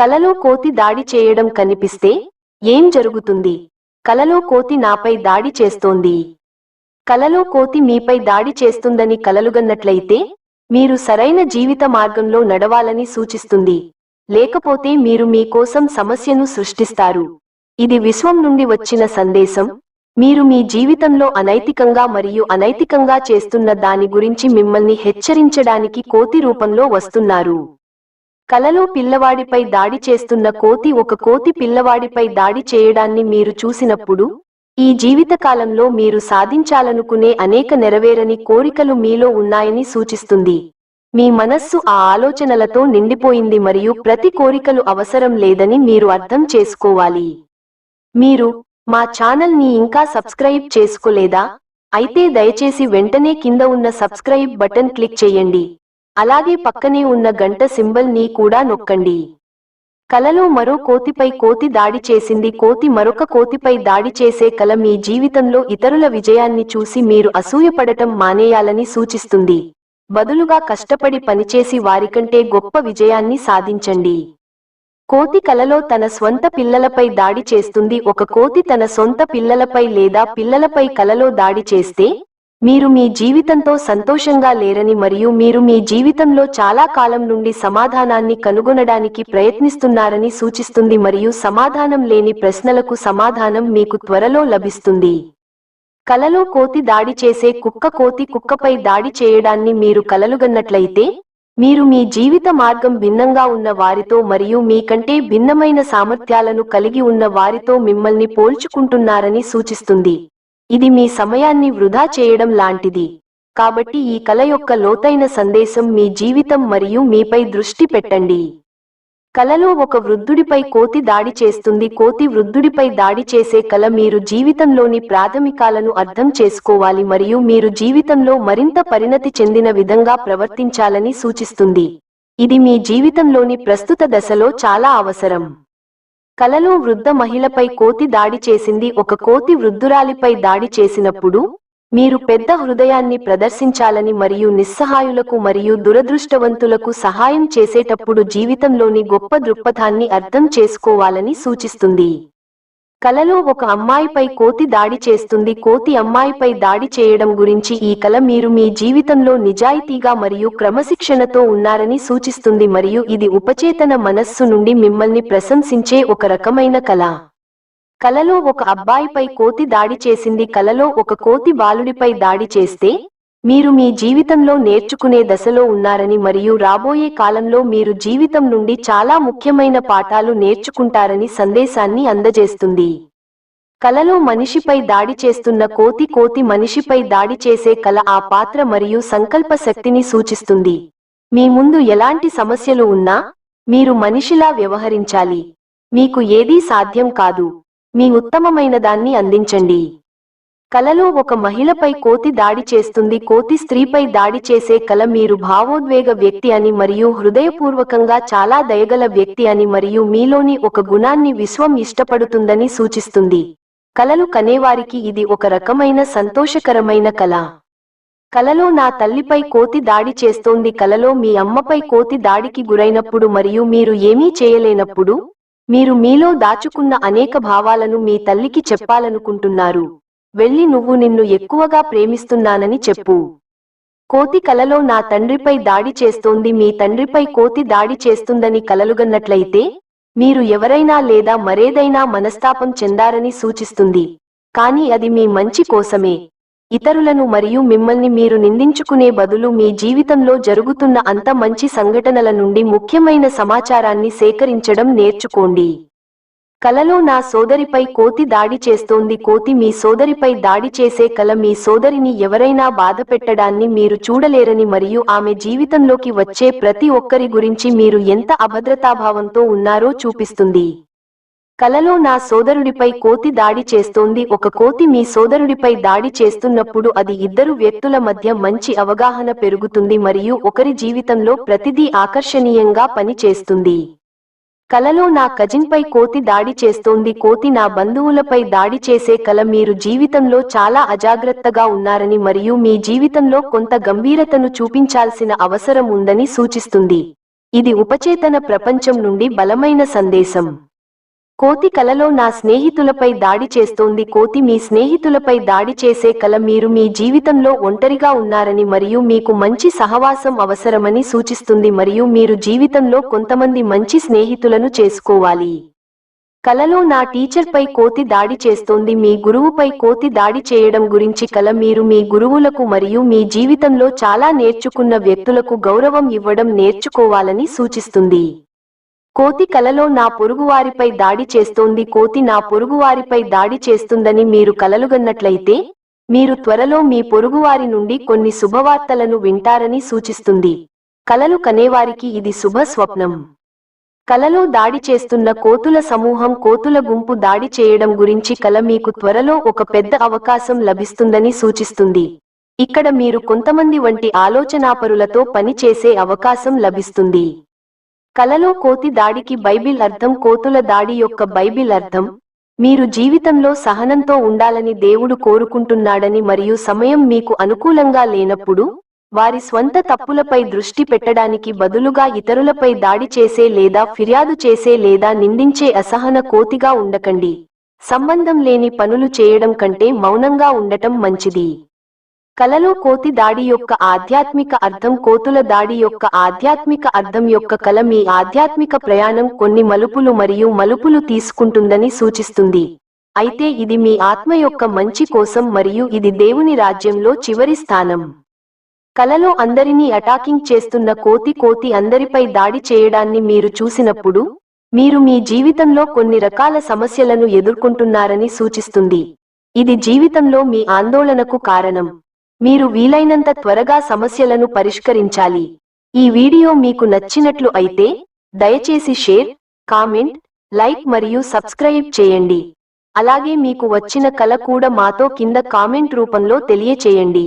కలలో కోతి దాడి చేయడం కనిపిస్తే ఏం జరుగుతుంది? కలలో కోతి నాపై దాడి చేస్తోంది. కలలో కోతి మీపై దాడి చేస్తుందని కలలుగన్నట్లయితే మీరు సరైన జీవిత మార్గంలో నడవాలని సూచిస్తుంది. లేకపోతే మీరు మీ కోసం సమస్యను సృష్టిస్తారు. ఇది విశ్వం నుండి వచ్చిన సందేశం. మీరు మీ జీవితంలో అనైతికంగా మరియు అనైతికంగా చేస్తున్న దాని గురించి మిమ్మల్ని హెచ్చరించడానికి కోతి రూపంలో వస్తున్నారు. కలలో పిల్లవాడిపై దాడి చేస్తున్న కోతి ఒక కోతి పిల్లవాడిపై దాడి చేయడాన్ని మీరు చూసినప్పుడు ఈ జీవితకాలంలో మీరు సాధించాలనుకునే అనేక నెరవేరని కోరికలు మీలో ఉన్నాయని సూచిస్తుంది. మీ మనస్సు ఆ ఆలోచనలతో నిండిపోయింది మరియు ప్రతి కోరికలు అవసరం లేదని మీరు అర్థం చేసుకోవాలి. మీరు మా ఛానల్ని ఇంకా సబ్స్క్రైబ్ చేసుకోలేదా? అయితే దయచేసి వెంటనే కింద ఉన్న సబ్స్క్రైబ్ బటన్ క్లిక్ చేయండి. అలాగే పక్కనే ఉన్న గంట సింబల్ని కూడా నొక్కండి. కలలో మరో కోతిపై కోతి దాడి చేసింది కోతి మరొక కోతిపై దాడి చేసే కల మీ జీవితంలో ఇతరుల విజయాన్ని చూసి మీరు అసూయపడటం మానేయాలని సూచిస్తుంది. బదులుగా కష్టపడి పనిచేసి వారికంటే గొప్ప విజయాన్ని సాధించండి. కోతి కలలో తన స్వంత పిల్లలపై దాడి చేస్తుంది ఒక కోతి తన సొంత పిల్లలపై లేదా పిల్లలపై కలలో దాడి చేస్తే మీరు మీ జీవితంతో సంతోషంగా లేరని మరియు మీరు మీ జీవితంలో చాలా కాలం నుండి సమాధానాన్ని కనుగొనడానికి ప్రయత్నిస్తున్నారని సూచిస్తుంది మరియు సమాధానం లేని ప్రశ్నలకు సమాధానం మీకు త్వరలో లభిస్తుంది. కలలో కోతి దాడి చేసే కుక్క కోతి కుక్కపై దాడి చేయడాన్ని మీరు కలలుగన్నట్లయితే మీరు మీ జీవిత మార్గం భిన్నంగా ఉన్న వారితో మరియు మీకంటే భిన్నమైన సామర్థ్యాలను కలిగి ఉన్న వారితో మిమ్మల్ని పోల్చుకుంటున్నారని సూచిస్తుంది. ఇది మీ సమయాన్ని వృధా చేయడం లాంటిది. కాబట్టి ఈ కళ యొక్క లోతైన సందేశం మీ జీవితం మరియు మీపై దృష్టి పెట్టండి. కలలో ఒక వృద్ధుడిపై కోతి దాడి చేస్తుంది. కోతి వృద్ధుడిపై దాడి చేసే కల మీరు జీవితంలోని ప్రాథమికాలను అర్థం చేసుకోవాలి మరియు మీరు జీవితంలో మరింత పరిణతి చెందిన విధంగా ప్రవర్తించాలని సూచిస్తుంది. ఇది మీ జీవితంలోని ప్రస్తుత దశలో చాలా అవసరం. కలలో వృద్ధ మహిళపై కోతి దాడి చేసింది ఒక కోతి వృద్ధురాలిపై దాడి చేసినప్పుడు మీరు పెద్ద హృదయాన్ని ప్రదర్శించాలని మరియు నిస్సహాయులకు మరియు దురదృష్టవంతులకు సహాయం చేసేటప్పుడు జీవితంలోని గొప్ప దృక్పథాన్ని అర్థం చేసుకోవాలని సూచిస్తుంది. కలలో ఒక అమ్మాయిపై కోతి దాడి చేస్తుంది. కోతి అమ్మాయిపై దాడి చేయడం గురించి ఈ కల మీరు మీ జీవితంలో నిజాయితీగా మరియు క్రమశిక్షణతో ఉన్నారని సూచిస్తుంది మరియు ఇది ఉపచేతన మనస్సు నుండి మిమ్మల్ని ప్రశంసించే ఒక రకమైన కళ. కలలో ఒక అబ్బాయిపై కోతి దాడి చేసింది. కలలో ఒక కోతి బాలుడిపై దాడి చేస్తే మీరు మీ జీవితంలో నేర్చుకునే దశలో ఉన్నారని మరియు రాబోయే కాలంలో మీరు జీవితం నుండి చాలా ముఖ్యమైన పాఠాలు నేర్చుకుంటారని సందేశాన్ని అందజేస్తుంది. కలలో మనిషిపై దాడి చేస్తున్న కోతి కోతి మనిషిపై దాడి చేసే కల ఆ పాత్ర మరియు సంకల్ప శక్తిని సూచిస్తుంది. మీ ముందు ఎలాంటి సమస్యలు ఉన్నా మీరు మనిషిలా వ్యవహరించాలి. మీకు ఏదీ సాధ్యం కాదు. మీ ఉత్తమమైన దాన్ని అందించండి. కలలో ఒక మహిళపై కోతి దాడి చేస్తుంది. కోతి స్త్రీపై దాడి చేసే కల మీరు భావోద్వేగ వ్యక్తి అని మరియు హృదయపూర్వకంగా చాలా దయగల వ్యక్తి అని మరియు మీలోని ఒక గుణాన్ని విశ్వం ఇష్టపడుతుందని సూచిస్తుంది. కలలు కనేవారికి ఇది ఒక రకమైన సంతోషకరమైన కల కలలో నా తల్లిపై కోతి దాడి చేస్తోంది. కలలో మీ అమ్మపై కోతి దాడికి గురైనప్పుడు మరియు మీరు ఏమీ చేయలేనప్పుడు మీరు మీలో దాచుకున్న అనేక భావాలను మీ తల్లికి చెప్పాలనుకుంటున్నారు. వెళ్ళి నువ్వు నిన్ను ఎక్కువగా ప్రేమిస్తున్నానని చెప్పు. కోతి కలలో నా తండ్రిపై దాడి చేస్తోంది మీ తండ్రిపై కోతి దాడి చేస్తుందని కలలుగన్నట్లయితే మీరు ఎవరైనా లేదా మరేదైనా మనస్తాపం చెందారని సూచిస్తుంది. కానీ అది మీ మంచి కోసమే. ఇతరులను మరియు మిమ్మల్ని మీరు నిందించుకునే బదులు మీ జీవితంలో జరుగుతున్న అంత మంచి సంఘటనల నుండి ముఖ్యమైన సమాచారాన్ని సేకరించడం నేర్చుకోండి. కలలో నా సోదరిపై కోతి దాడి చేస్తోంది. కోతి మీ సోదరిపై దాడి చేసే కల మీ సోదరిని ఎవరైనా బాధపెట్టడాన్ని మీరు చూడలేరని మరియు ఆమె జీవితంలోకి వచ్చే ప్రతి ఒక్కరి గురించి మీరు ఎంత అభద్రతాభావంతో ఉన్నారో చూపిస్తుంది. కలలో నా సోదరుడిపై కోతి దాడి చేస్తోంది. ఒక కోతి మీ సోదరుడిపై దాడి చేస్తున్నప్పుడు అది ఇద్దరు వ్యక్తుల మధ్య మంచి అవగాహన పెరుగుతుంది మరియు ఒకరి జీవితంలో ప్రతిదీ ఆకర్షణీయంగా పనిచేస్తుంది. కలలో నా కజిన్పై కోతి దాడి చేస్తోంది. కోతి నా బంధువులపై దాడి చేసే కల మీరు జీవితంలో చాలా అజాగ్రత్తగా ఉన్నారని మరియు మీ జీవితంలో కొంత గంభీరతను చూపించాల్సిన అవసరం ఉందని సూచిస్తుంది. ఇది ఉపచేతన ప్రపంచం నుండి బలమైన సందేశం. కోతి కలలో నా స్నేహితులపై దాడి చేస్తోంది. కోతి మీ స్నేహితులపై దాడి చేసే కల మీరు మీ జీవితంలో ఒంటరిగా ఉన్నారని మరియు మీకు మంచి సహవాసం అవసరమని సూచిస్తుంది మరియు మీరు జీవితంలో కొంతమంది మంచి స్నేహితులను చేసుకోవాలి. కలలో నా టీచర్పై కోతి దాడి చేస్తోంది. మీ గురువుపై కోతి దాడి చేయడం గురించి కల మీరు మీ గురువులకు మరియు మీ జీవితంలో చాలా నేర్చుకున్న వ్యక్తులకు గౌరవం ఇవ్వడం నేర్చుకోవాలని సూచిస్తుంది. కోతి కలలో నా పొరుగువారిపై దాడి చేస్తోంది. కోతి నా పొరుగువారిపై దాడి చేస్తుందని మీరు కలలుగన్నట్లయితే మీరు త్వరలో మీ పొరుగువారి నుండి కొన్ని శుభవార్తలను వింటారని సూచిస్తుంది. కలలు కనేవారికి ఇది శుభ స్వప్నం. కలలో దాడి చేస్తున్న కోతుల సమూహం కోతుల గుంపు దాడి చేయడం గురించి కల మీకు త్వరలో ఒక పెద్ద అవకాశం లభిస్తుందని సూచిస్తుంది. ఇక్కడ మీరు కొంతమంది వంటి ఆలోచనాపరులతో పనిచేసే అవకాశం లభిస్తుంది. కలలో కోతి దాడికి బైబిల్ అర్థం కోతుల దాడి యొక్క బైబిల్ అర్థం. మీరు జీవితంలో సహనంతో ఉండాలని దేవుడు కోరుకుంటున్నాడని మరియు సమయం మీకు అనుకూలంగా లేనప్పుడు వారి స్వంత తప్పులపై దృష్టి పెట్టడానికి బదులుగా ఇతరులపై దాడి చేసే లేదా ఫిర్యాదు చేసే లేదా నిందించే అసహన కోతిగా ఉండకండి. సంబంధం లేని పనులు చేయడం కంటే మౌనంగా ఉండటం మంచిది. కలలో కోతి దాడి యొక్క ఆధ్యాత్మిక అర్థం కోతుల దాడి యొక్క ఆధ్యాత్మిక అర్థం యొక్క కల మీ ఆధ్యాత్మిక ప్రయాణం కొన్ని మలుపులు మరియు మలుపులు తీసుకుంటుందని సూచిస్తుంది. అయితే ఇది మీ ఆత్మ యొక్క మంచి కోసం మరియు ఇది దేవుని రాజ్యంలో చివరి స్థానం. కలలో అందరినీ అటాకింగ్ చేస్తున్న కోతి కోతి అందరిపై దాడి చేయడాన్ని మీరు చూసినప్పుడు మీరు మీ జీవితంలో కొన్ని రకాల సమస్యలను ఎదుర్కొంటున్నారని సూచిస్తుంది. ఇది జీవితంలో మీ ఆందోళనకు కారణం. మీరు వీలైనంత త్వరగా సమస్యలను పరిష్కరించాలి. ఈ వీడియో మీకు నచ్చినట్లు అయితే దయచేసి షేర్ కామెంట్ లైక్ మరియు సబ్స్క్రైబ్ చేయండి. అలాగే మీకు వచ్చిన కల కూడా మాతో కింద కామెంట్ రూపంలో తెలియచేయండి.